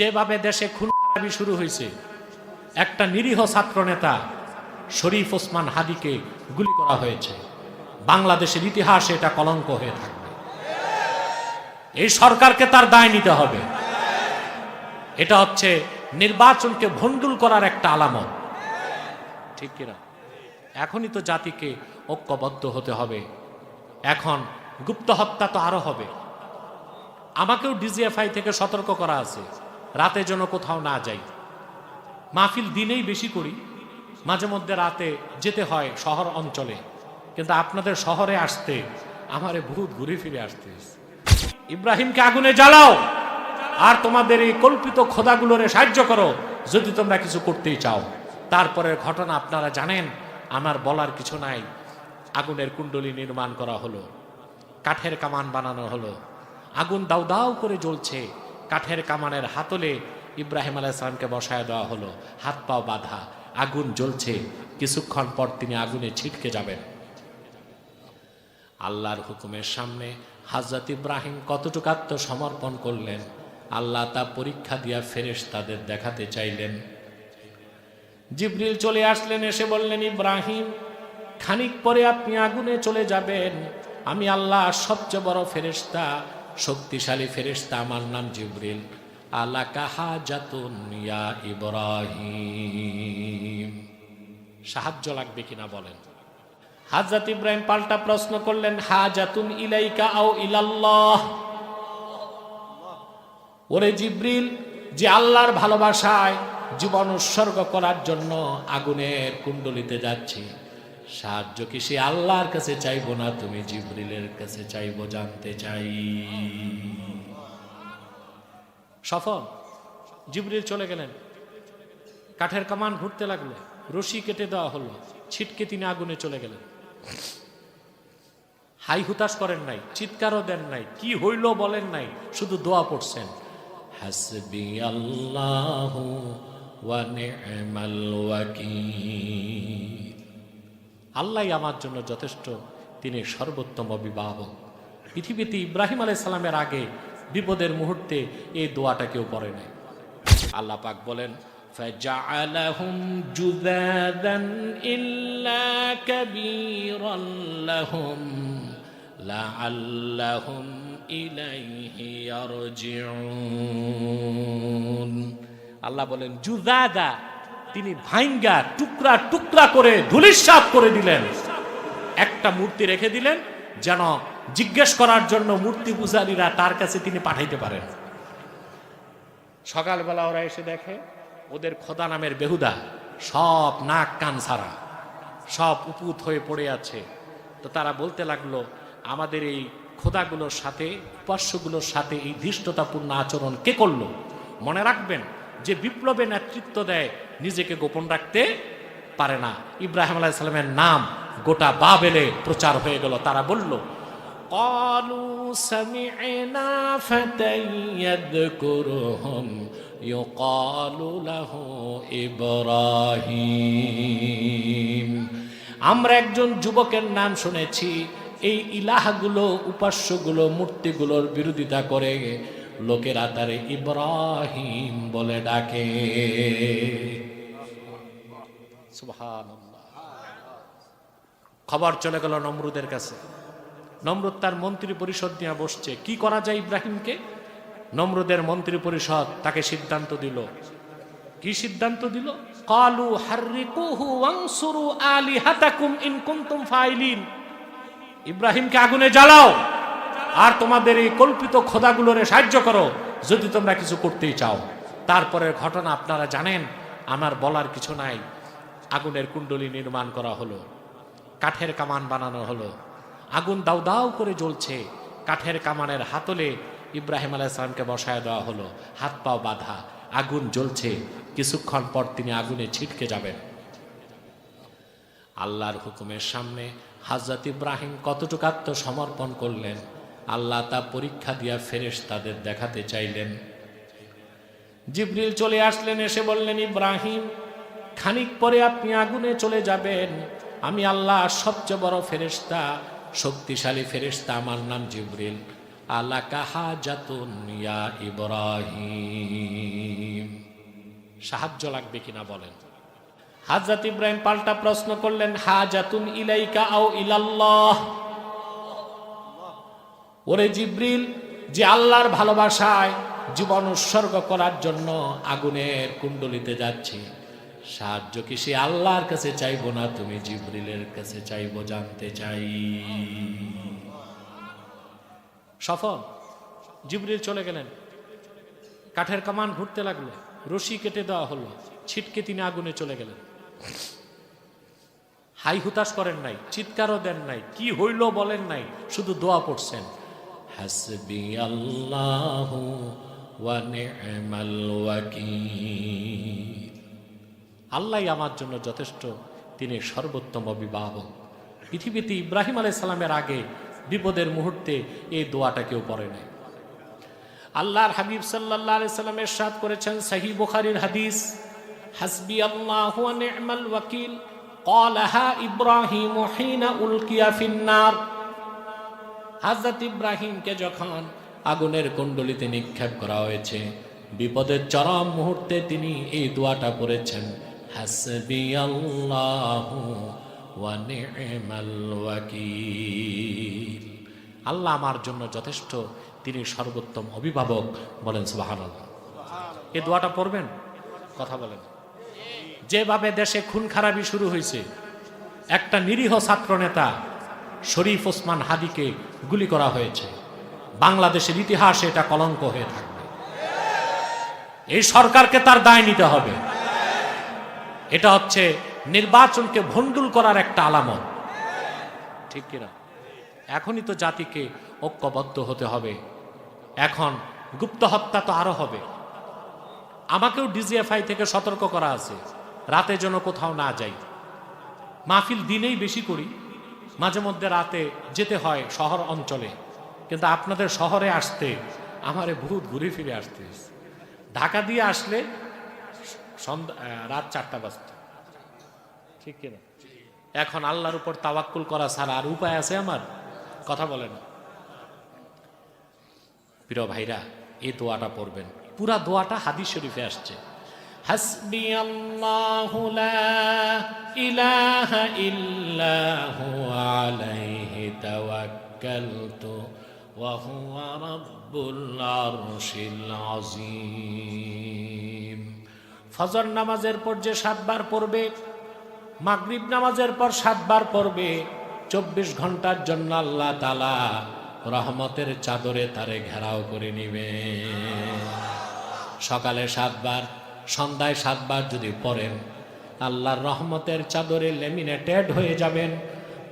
যেভাবে দেশে খুন খারাপি শুরু হয়েছে, একটা নিরীহ ছাত্র নেতা শরীফ ওসমান হাদিকে গুলি করা হয়েছে। বাংলাদেশের ইতিহাসে এটা কলঙ্ক হয়ে থাকবে। এই সরকারকে তার দায় নিতে হবে। এটা হচ্ছে নির্বাচনকে ভণ্ডুল করার একটা আলামত। ঠিক কিনা? এখনই তো জাতিকে ঐক্যবদ্ধ হতে হবে। এখন গুপ্ত হত্যা তো আরও হবে। আমাকেও ডিজিএফআই থেকে সতর্ক করা আছে। রাতে যেন কোথাও না যাই। মাহফিল দিনেই বেশি করি, মাঝে মধ্যে রাতে যেতে হয় শহর অঞ্চলে। কিন্তু আপনাদের শহরে আসতে আমারে বহুত ঘুরে ফিরে আসতে ইব্রাহিমকে আগুনে জ্বালাও, আর তোমাদের এই কল্পিত খোদাগুলোরে সাহায্য করো, যদি তোমরা কিছু করতেই চাও। তারপরের ঘটনা আপনারা জানেন, আমার বলার কিছু নাই। আগুনের কুণ্ডলী নির্মাণ করা হলো, কাঠের কামান বানানো হলো। আগুন দাউ দাউ করে জ্বলছে কাঠের কামানের হাতলে ইব্রাহিম আলাইসালামকে বসায় দেওয়া হলো। হাত পাও বাঁধা, আগুন জ্বলছে। কিছুক্ষণ পর তিনি আগুনে ছিটকে যাবেন। আল্লাহর হুকুমের সামনে হাজরত ইব্রাহিম কতটুকু আত্মসমর্পণ করলেন, আল্লাহ তা পরীক্ষা দিয়া ফেরেশ তাদের দেখাতে চাইলেন। জিবরিল চলে আসলেন, এসে বললেন, ইব্রাহিম, খানিক পরে আপনি আগুনে চলে যাবেন। আমি আল্লাহ সবচেয়ে বড় ফেরেশতা শক্তিশালী ফেরেশতা আমার নাম জিবরিল। আল্লাহ কাহা ইয়া ইব্রাহিম। সাহায্য লাগবে কিনা বলেন। হাজরত ইব্রাহিম পাল্টা প্রশ্ন করলেন, হাজাতুন ইলাইকা আও ইলাল্লাহ। ওরে জিব্রিল, যে আল্লাহর ভালোবাসায় জীবন উৎসর্গ করার জন্য আগুনের কুণ্ডলিতে যাচ্ছি। সাহায্য কি সে আল্লাহর কাছে চাইব না? তুমি জিব্রিলের কাছে চাইব, জানতে চাই। সফল। জিব্রিল চলে গেলেন। কাঠের কামান ঘুরতে লাগল। রশি কেটে দেওয়া হলো। ছিটকে তিনি আগুনে চলে গেলেন। হাই হুতাশ করেন নাই, চিৎকারও দেন নাই, কি হইল বলেন নাই, শুধু দোয়া পড়ছেন। হাসবি আল্লাহ ওয়া নি'মাল ওয়াকিল। আল্লাহ আমার জন্য যথেষ্ট তিনি সর্বোত্তম অভিভাবক পৃথিবীতে ইব্রাহিম আলাইহিস সালামের আগে বিপদের মুহূর্তে এই দোয়াটা কেউ পড়ে নাই আল্লাহ পাক বলেন فجعلهم جذاذا إلا كبيرا لهم لعلهم إليه يرجعون আল্লাহ বলেন জুদাদা তিনি ভাইঙ্গা টুকরা টুকরা করে ধুলিস্বাদ করে দিলেন। একটা মূর্তি রেখে দিলেন, যেন জিজ্ঞেস করার জন্য মূর্তি পূজারীরা তার কাছে তিনি পাঠাইতে পারেন। সকালবেলা ওরা এসে দেখে, ওদের খোদা নামের বেহুদা, সব নাক কান ছাড়া, সব উপুত হয়ে পড়ে আছে। তো তারা বলতে লাগল, আমাদের এই খোদাগুলোর সাথে, উপাস্যগুলোর সাথে এই ধৃষ্টতাপূর্ণ আচরণ কে করল? মনে রাখবেন যে বিপ্লবে নেতৃত্ব দেয় নিজেকে গোপন রাখতে পারে না ইব্রাহিম আলাইসালামের নাম গোটা বাবেলে প্রচার হয়ে গেল তারা বলল قالوا سمعنا فتى يذكرهم يقال له إبراهيم আমরা একজন যুবকের নাম শুনেছি এই ইলাহগুলো উপাস্যগুলো মূর্তিগুলোর বিরোধিতা করে লোকেরা তারে ইব্রাহিম বলে ডাকে। খবর চলে গেল নমরুদের কাছে। নমরুদ তার মন্ত্রী পরিষদ নিয়ে বসছে। কি করা যায় ইব্রাহিমকে? নমরুদের মন্ত্রী পরিষদ তাকে সিদ্ধান্ত দিল। কি সিদ্ধান্ত দিল? কালু হারিকুহু ফাইলিন। ইব্রাহিমকে আগুনে জ্বালাও। আর তোমাদের এই কল্পিত খোদাগুলোরে সাহায্য করো, যদি তোমরা কিছু করতেই চাও। তারপরের ঘটনা আপনারা জানেন, আমার বলার কিছু নাই। আগুনের কুণ্ডলী নির্মাণ করা হলো, কাঠের কামান বানানো হলো। আগুন দাউ দাউ করে জ্বলছে, কাঠের কামানের হাতলে ইব্রাহিম আলাইসালামকে বসায় দেওয়া হলো, হাত পাও বাধা, আগুন জ্বলছে, কিছুক্ষণ পর তিনি আগুনে ছিটকে যাবেন। আল্লাহর হুকুমের সামনে হাজরত ইব্রাহিম কতটুকু আত্মসমর্পণ করলেন আল্লাহ তা পরীক্ষা দিয়া ফেরেশ তাদের দেখাতে চাইলেন। জিবরিল চলে আসলেন, এসে বললেন, ইব্রাহিম, খানিক পরে আপনি আগুনে চলে যাবেন। আমি আল্লাহ সবচেয়ে বড় ফেরেশতা, শক্তিশালী ফেরেশতা, আমার নাম জিবরিল। আল্লাহ কাহা ইয়া ইব্রাহিম। সাহায্য লাগবে কিনা বলেন। হাজরত ইব্রাহিম পাল্টা প্রশ্ন করলেন হা হাজাতুন ইলাইকা আও ইলাল্লাহ। ওরে জিব্রিল, যে আল্লাহর ভালোবাসায় জীবন উৎসর্গ করার জন্য আগুনের কুণ্ডলিতে যাচ্ছি। সাহায্য কি সে আল্লাহর কাছে চাইব না? তুমি জিব্রিলের কাছে চাইব, জানতে চাই। সফল, জিব্রিল চলে গেলেন। কাঠের কামান ঘুরতে লাগল, রশি কেটে দেওয়া হলো, ছিটকে তিনি আগুনে চলে গেলেন। হাই হুতাশ করেন নাই, চিৎকারও দেন নাই, কি হইল বলেন নাই, শুধু দোয়া পড়ছেন। হাসবি আল্লাহ ওয়া নি'মাল ওয়াকিল আল্লাহ আমার জন্য যথেষ্ট তিনি সর্বোত্তম অভিভাবক পৃথিবীতে ইব্রাহিম আলাই সালামের আগে বিপদের মুহূর্তে এই দোয়াটা কেউ পড়ে নাই আল্লাহর হাবিব সাল্লাল্লাহু আলাইহি সাল্লামের সাথ করেছেন সহি বুখারীর হাদিস হাসবি আল্লাহ ওয়া নি'মাল ওয়াকিল قالها ইব্রাহিম হিনা উলকিয়া ফিন্নার হাজরত ইব্রাহিমকে যখন আগুনের কুণ্ডলিতে নিক্ষেপ করা হয়েছে বিপদের চরম মুহূর্তে তিনি এই দোয়াটা পড়েছেন হাসবি আল্লাহ আমার জন্য যথেষ্ট তিনি সর্বোত্তম অভিভাবক বলেন সুবহানাল্লাহ। এই দোয়াটা পড়বেন? কথা বলেন। যেভাবে দেশে খুন খারাপি শুরু হয়েছে একটা নিরীহ ছাত্র নেতা শরীফ ওসমান হাদিকে গুলি করা হয়েছে। বাংলাদেশের ইতিহাসে এটা কলঙ্ক হয়ে থাকবে। এই সরকারকে তার দায় নিতে হবে। এটা হচ্ছে নির্বাচনকে ভণ্ডুল করার একটা আলামত। ঠিক কিনা? এখনই তো জাতিকে ঐক্যবদ্ধ হতে হবে। এখন গুপ্ত হত্যা তো আরও হবে। আমাকেও ডিজিএফআই থেকে সতর্ক করা আছে। রাতে যেন কোথাও না যাই। মাহফিল দিনেই বেশি করি। মাঝে মধ্যে রাতে যেতে হয় শহর অঞ্চলে। কিন্তু আপনাদের শহরে আসতে, আমারে বহুত ঘুরে ফিরে আসতে। ঢাকা দিয়ে আসলে সন্ধ্যা রাত চারটা বাজত। ঠিক কিনা? এখন আল্লাহর উপর তাওয়াক্কুল করা ছাড়া আর উপায় আছে আমার? কথা বলে না প্রিয় ভাইরা, এই দোয়াটা পড়বেন। পুরা দোয়াটা হাদিস শরীফে আসছে। হাসবি হুয়া রাব্বুল আরশিল ফজর নামাজের পর যে সাতবার পড়বে, মাগরিব নামাজের পর সাতবার পড়বে, চব্বিশ ঘণ্টার জন্য আল্লাহ তালা রহমতের চাদরে তারে ঘেরাও করে নিবে। সকালে সাতবার সন্ধ্যায় সাতবার যদি পড়েন, আল্লাহর রহমতের চাদরে লেমিনেটেড হয়ে যাবেন।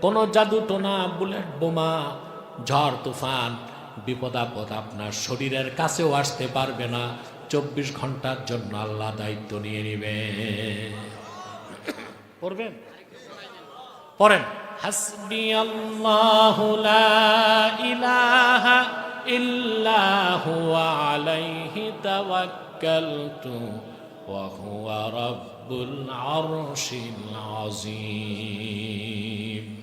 কোনো জাদু টোনা, বুলেট বোমা, ঝড় তুফান বিপদ আপদ আপনার শরীরের কাছেও আসতে পারবে না। চব্বিশ ঘণ্টার জন্য আল্লাহ দায়িত্ব নিয়ে নিবে পড়বেন? পড়েন। হাসবি আল্লাহু ইলাহা ইল্লা হুয়া আলাইহি তাওয়াক্কালতু। হুয়া রাব্বুল আরশিল আযীম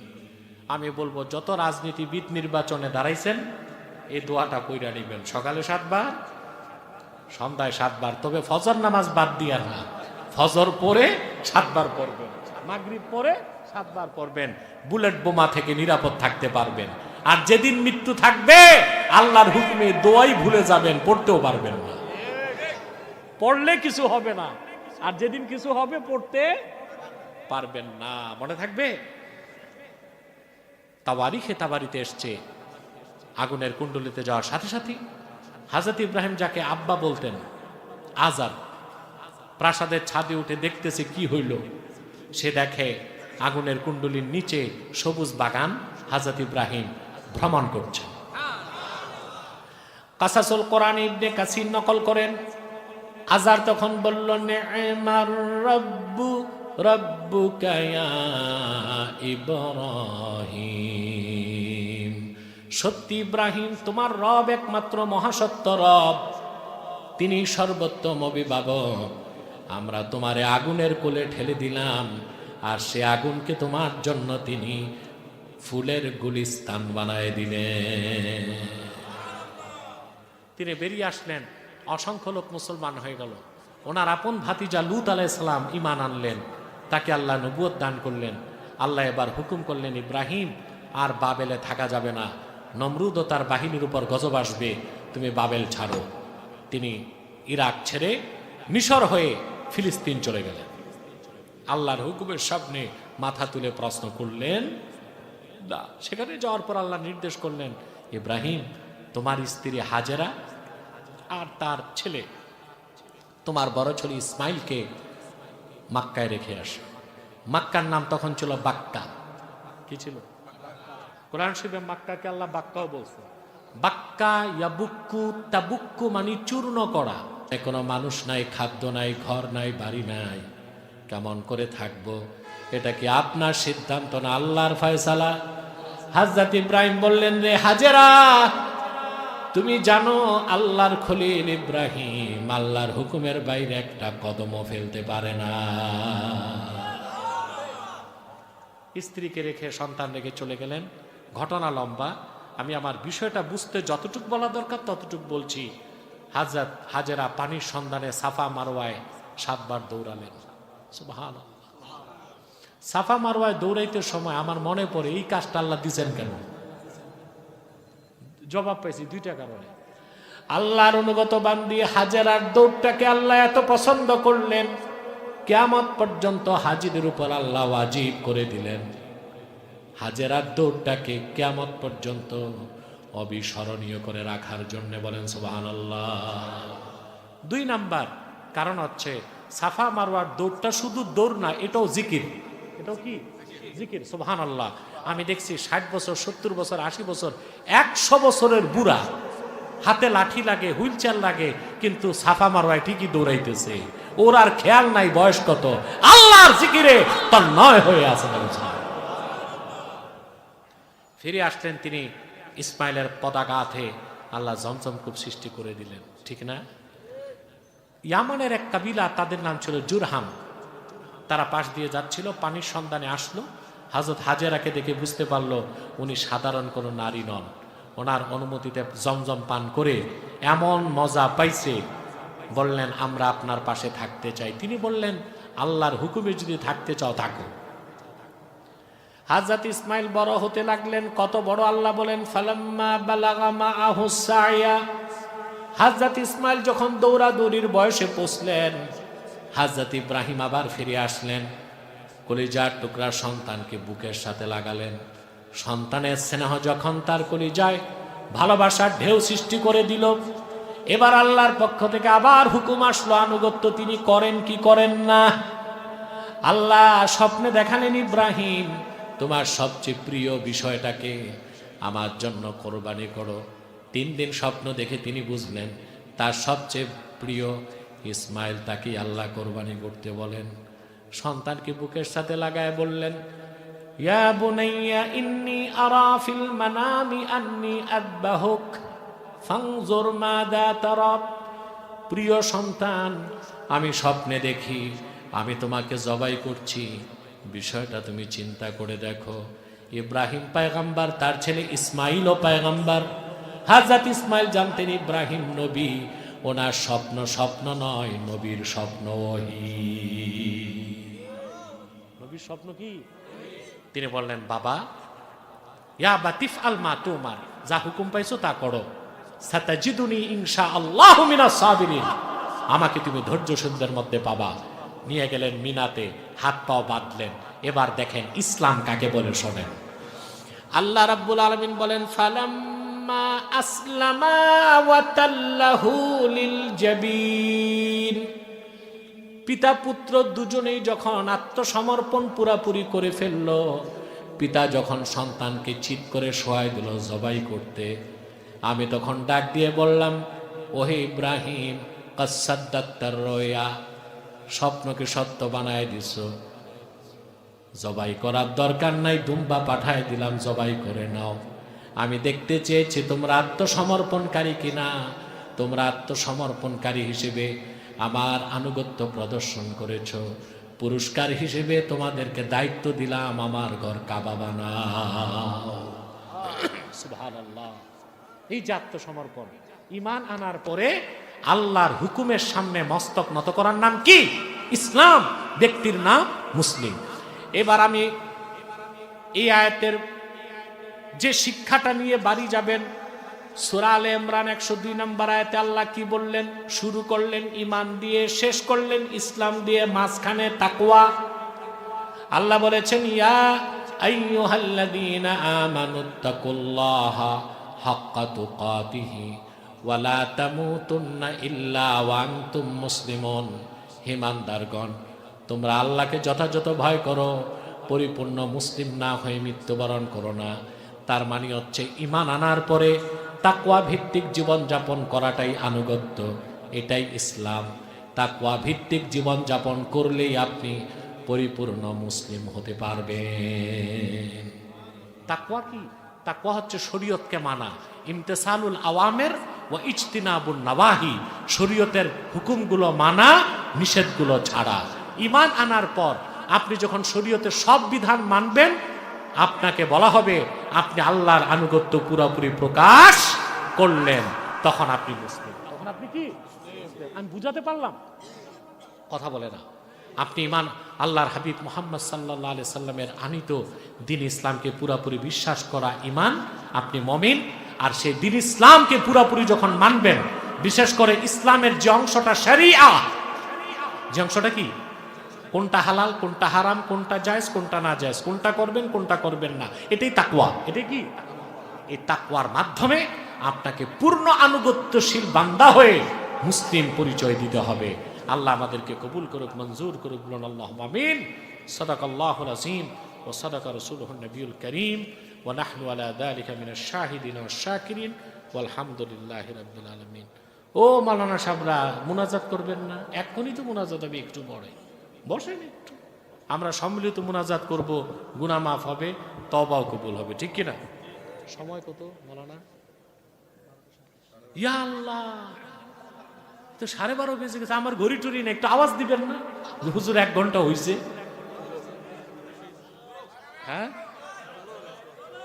আমি বলব, যত রাজনীতিবিদ নির্বাচনে দাঁড়াইছেন, এই দোয়াটা কইরা নিবেন। সকালে সাতবার, সন্ধ্যায় সাতবার, তবে ফজর নামাজ বাদ দিয়ার না। ফজর পরে সাতবার পড়বেন। মাগরিব পরে সাতবার পড়বেন। বুলেট বোমা থেকে নিরাপদ থাকতে পারবেন। আর যেদিন মৃত্যু থাকবে, আল্লাহর হুকুমে দোয়াই ভুলে যাবেন, পড়তেও পারবেন না। পড়লে কিছু হবে না। আর যেদিন কিছু হবে, পড়তে পারবেন না। মনে থাকবে? তাবারিখে তাবারিতে এসছে। আগুনের কুণ্ডলিতে যাওয়ার সাথে সাথে হাজরত ইব্রাহিম যাকে আব্বা বলতেন, আজাদ, প্রাসাদের ছাদে উঠে দেখতেছে কি হইল। সে দেখে আগুনের কুণ্ডলীর নিচে সবুজ বাগান হাজরত ইব্রাহিম ভ্রমণ করছে কাসাসুল কোরআন ইবনে কাসির নকল করেন। আজার তখন বলল রব্বু রব্বু কায়া ইব্রাহিম। সত্যি ইব্রাহিম, তোমার রব একমাত্র মহাসত্য রব। তিনি সর্বোত্তম অভিভাবক। আমরা তোমারে আগুনের কোলে ঠেলে দিলাম, আর সে আগুনকে তোমার জন্য তিনি ফুলের গুলিস্তান বানায় দিলেন। তিনি বেরিয়ে আসলেন। অসংখ্য লোক মুসলমান হয়ে গেল। ওনার আপন ভাতিজা লুত আলাইসালাম ইমান আনলেন। তাকে আল্লাহ নবুয়ত দান করলেন। আল্লাহ এবার হুকুম করলেন, ইব্রাহিম, আর বাবেলে থাকা যাবে না। নমরুদ ও তার বাহিনীর উপর গজব আসবে। তুমি বাবেল ছাড়ো। তিনি ইরাক ছেড়ে মিশর হয়ে ফিলিস্তিন চলে গেলেন। আল্লাহর হুকুমের সামনে মাথা তুলে প্রশ্ন করলেন সেখানে যাওয়ার পর আল্লাহ নির্দেশ করলেন, ইব্রাহিম, তোমার স্ত্রী হাজেরা আর তার ছেলে। তোমার বড় ছেলে ইসমাইলকে মাক্কায় রেখে আসে। মাক্কার নাম তখন ছিল বাক্কা। কি ছিল? কোরআন শিবে মাক্কাকে আল্লাহ বাক্কাও বলছে। বাক্কা ইয়াবুক্কু তাবুক্কু মানে চূর্ণ করা। কোনো মানুষ নাই খাদ্য নাই ঘর নাই বাড়ি নাই। কেমন করে থাকব? এটা কি আপনার সিদ্ধান্ত না আল্লাহর ফয়সালা? হাজরত ইব্রাহিম বললেন রে হাজেরা তুমি জানো আল্লাহর খলিল ইব্রাহিম আল্লাহর হুকুমের বাইরে একটা কদমও ফেলতে পারে না। স্ত্রীকে রেখে সন্তান রেখে চলে গেলেন। ঘটনা লম্বা। আমি আমার বিষয়টা বুঝতে যতটুক বলা দরকার ততটুক বলছি। হাজার হাজেরা পানির সন্ধানে সাফা মারোয়ায় সাতবার দৌড়ালেন। সাফা মারোয়ায় দৌড়াইতে সময় আমার মনে পড়ে, এই কাজটা আল্লাহ দিছেন কেন? জবাব পাইছি দুইটা কারণে। আল্লাহর অনুগত বান্দি হাজেরার দৌড়টাকে আল্লাহ এত পছন্দ করলেন, কেয়ামত পর্যন্ত হাজিদের উপর আল্লাহ ওয়াজিব করে দিলেন। হাজেরার দৌড়টাকে কেয়ামত পর্যন্ত অবিস্মরণীয় করে রাখার জন্য বলেন সুবাহান দুই নাম্বার কারণ হচ্ছে, সাফা মারওয়ার দৌড়টা শুধু দৌড় না, এটাও জিকির। এটাও কি? জিকির সুবহান আল্লাহ আমি দেখছি ষাট বছর, সত্তর বছর, আশি বছর, একশো বছরের বুড়া। হাতে লাঠি লাগে হুইল চেয়ার লাগে, কিন্তু সাফা মারওয়ায় ঠিকই দৌড়াইতেছে। ওর আর খেয়াল নাই বয়স কত। আল্লাহর জিকিরে তার নয় হয়ে আছে ফিরে আসলেন তিনি ইসমাইলের পদাঘাতে। আল্লাহ জমজমকুপ সৃষ্টি করে দিলেন। ঠিক না? ইয়ামানের এক কাবিলা, তাদের নাম ছিল জুরহাম। তারা পাশ দিয়ে যাচ্ছিল, পানির সন্ধানে আসলো। হাজরত হাজেরাকে দেখে বুঝতে পারল উনি সাধারণ কোনো নারী নন। ওনার অনুমতিতে জমজম পান করে এমন মজা পাইছে। বললেন, আমরা আপনার পাশে থাকতে চাই। তিনি বললেন, আল্লাহর হুকুমে যদি থাকতে চাও, থাকো। হাজরত ইসমাইল বড় হতে লাগলেন, কত বড় আল্লাহ বলেন হাজরত ইসমাইল যখন দৌড়াদৌড়ির বয়সে পৌঁছলেন হাজরত ইব্রাহিম আবার ফিরে আসলেন। কলিজার টুকরা সন্তানকে বুকের সাথে লাগালেন। সন্তানের স্নেহ যখন তার কলিজায় ভালোবাসার ঢেউ সৃষ্টি করে দিল। এবার আল্লাহর পক্ষ থেকে আবার হুকুম আসলো, আনুগত্য তিনি করেন কি করেন না? আল্লাহ স্বপ্নে দেখালেন, ইব্রাহিম, তোমার সবচেয়ে প্রিয় বিষয়টাকে আমার জন্য কোরবানি করো। তিন দিন স্বপ্ন দেখে তিনি বুঝলেন, তার সবচেয়ে প্রিয় ইসমাইল তাকে আল্লাহ কোরবানি করতে বলেন। সন্তানকে বুকের সাথে লাগায় বললেন, ইয়া ইন্নি আন্নি মাদা প্রিয় সন্তান, আমি স্বপ্নে দেখি, আমি তোমাকে জবাই করছি। বিষয়টা তুমি চিন্তা করে দেখো। ইব্রাহিম পায়গাম্বার, তার ছেলে ইসমাইলও পায়গাম্বার। হাজাত ইসমাইল জানতেন ইব্রাহিম নবী, ওনার স্বপ্ন স্বপ্ন নয়, নবীর স্বপ্ন ওহি। নবীর স্বপ্ন কি? তিনি বললেন, বাবা, ইয়া বাতিফ আল মা তোমার, যা হুকুম পাইছো তা করো। সাতাজিদুনি ইনশা আল্লাহ মিনা সাবিরিন। আমাকে তুমি ধৈর্য সুন্দর মধ্যে পাবা। নিয়ে গেলেন মিনাতে, হাত পাও বাঁধলেন। এবার দেখেন ইসলাম কাকে বলে শোনেন। আল্লাহ রাব্বুল আলমিন বলেন, ফালাম্মা আসলামা ওয়াতাল্লাহু লিল জাবিন। পিতা পুত্র দুজনেই যখন আত্মসমর্পণ পুরাপুরি করে ফেলল, পিতা যখন সন্তানকে চিৎ করে শোয়াই দিল জবাই করতে, আমি তখন ডাক দিয়ে বললাম, ওহে ইব্রাহিম কসাদ্দাত্তার রয়া, স্বপ্নকে সত্য বানায় দিস। জবাই করার দরকার নাই, দুম্বা পাঠায় দিলাম, জবাই করে নাও। আমি দেখতে চেয়েছি তোমরা আত্মসমর্পণকারী কিনা, তোমরা আত্মসমর্পণকারী হিসেবে আমার আনুগত্য প্রদর্শন করেছ। পুরস্কার হিসেবে তোমাদেরকে দায়িত্ব দিলাম আমার ঘর কাবা বানাও। এই যে আত্মসমর্পণ। ইমান আনার পরে আল্লাহর হুকুমের সামনে মস্তক নত করার নাম কি? ইসলাম। ব্যক্তির নাম মুসলিম। এবার আমি এই আয়াতের যে শিক্ষাটা নিয়ে বাড়ি যাবেন সুরা আলে ইমরান একশো দুই নম্বর আয়াতে আল্লাহ কি বললেন? শুরু করলেন ইমান দিয়ে, শেষ করলেন ইসলাম দিয়ে, মাঝখানে তাকুয়া আল্লাহ বলেছেন, ইয়া তোমরা আল্লাহকে যথাযথ ভয় করো, পরিপূর্ণ মুসলিম না হয়ে মৃত্যুবরণ করো না। তার মানে হচ্ছে ইমান আনার পরে তাকওয়া ভিত্তিক জীবনযাপন করাটাই আনুগত্য, এটাই ইসলাম। তাকওয়া ভিত্তিক জীবনযাপন করলেই আপনি পরিপূর্ণ মুসলিম হতে পারবেন। তাকওয়া কি? তাকওয়া হচ্ছে শরীয়তকে মানা। ইমতেসালুল আওয়ামের ও ইজতিনাবুন নাওয়াহি, শরীয়তের হুকুমগুলো মানা, নিষেধগুলো ছাড়া। ইমান আনার পর আপনি যখন শরীয়তের সব বিধান মানবেন আপনাকে বলা হবে, আপনি আল্লাহর আনুগত্য পুরোপুরি প্রকাশ করলেন। তখন আপনি মুসলিম। তখন আপনি কি? আমি বুঝাতে পারলাম। কথা বলে না। আপনি ইমান, আল্লাহর হাবিব মোহাম্মদ সাল্লাহ আলি সাল্লামের আনিত দিন ইসলামকে পুরাপুরি বিশ্বাস করা ইমান, আপনি মমিন। আর সেই দিন ইসলামকে পুরাপুরি যখন মানবেন, বিশেষ করে ইসলামের যে অংশটা শরিয়া, যে অংশটা কি? কোনটা হালাল, কোনটা হারাম, কোনটা জায়েজ, কোনটা না জায়েজ, কোনটা করবেন কোনটা করবেন না, এটাই তাকুয়া এটাই কি? এই তাকুয়ার মাধ্যমে আপনাকে পূর্ণ আনুগত্যশীল বান্দা হয়ে মুসলিম পরিচয় দিতে হবে। আল্লাহ আমাদেরকে কবুল করুক, মঞ্জুর করুক, বলুন আল্লাহ আমিন। সদাক আল্লাহ আজিম ও সদাক রসুল নবীল করিম ও শাহিদিন ও শাকিরিন আলহামদুলিল্লাহ রাব্বিল আলামিন। ও মালানা সাবরা মুনাজাত করবেন না? এখনই তো মুনাজাত আমি একটু পরে। বসেন একটু। আমরা সম্মিলিত মোনাজাত করব, গুনাহ মাফ হবে তবাও কবুল হবে, ঠিক কিনা? সময় কত, মালানা? ইয়া আল্লাহ! তো সাড়ে বারো বেজে গেছে, আমার ঘড়ি টড়ি না একটু আওয়াজ দিবেন না? হুজুর এক ঘণ্টা হয়েছে হ্যাঁ?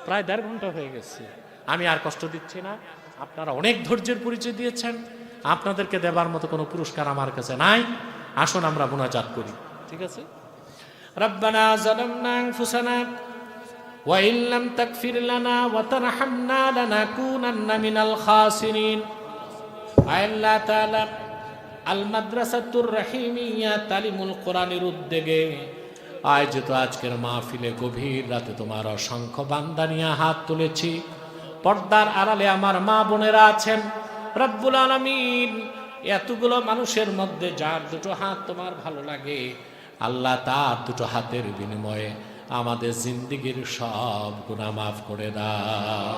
প্রায় দেড় ঘণ্টা হয়ে গেছে। আমি আর কষ্ট দিচ্ছি না। আপনারা অনেক ধৈর্যের পরিচয় দিয়েছেন। আপনাদেরকে দেবার মতো কোনো পুরস্কার আমার কাছে নাই। আসুন, আমরা মোনাজাত করি। ঠিক আছে? রব্বানা জালামনা আনফুসানা ওয়া ইন লাম তাগফির লানা ওয়া তারহামনা লানাকুনান্না মিনাল খাসিরিন। আল্লাহ তাআলা, আল মাদ্রাসাতুর রহিমিয়া তালিমুল কোরআনের উদ্যোগে আয়োজিত আজকের মাহফিলে গভীর রাতে তোমার অসংখ্য বান্দানিয়া হাত তুলেছি। পর্দার আড়ালে আমার মা বোনেরা আছেন। রব্বুল আলমিন, এতগুলো মানুষের মধ্যে যার দুটো হাত তোমার ভালো লাগে আল্লাহ তার দুটো হাতের বিনিময়ে আমাদের জিন্দিগির সব গুণা মাফ করে দাও।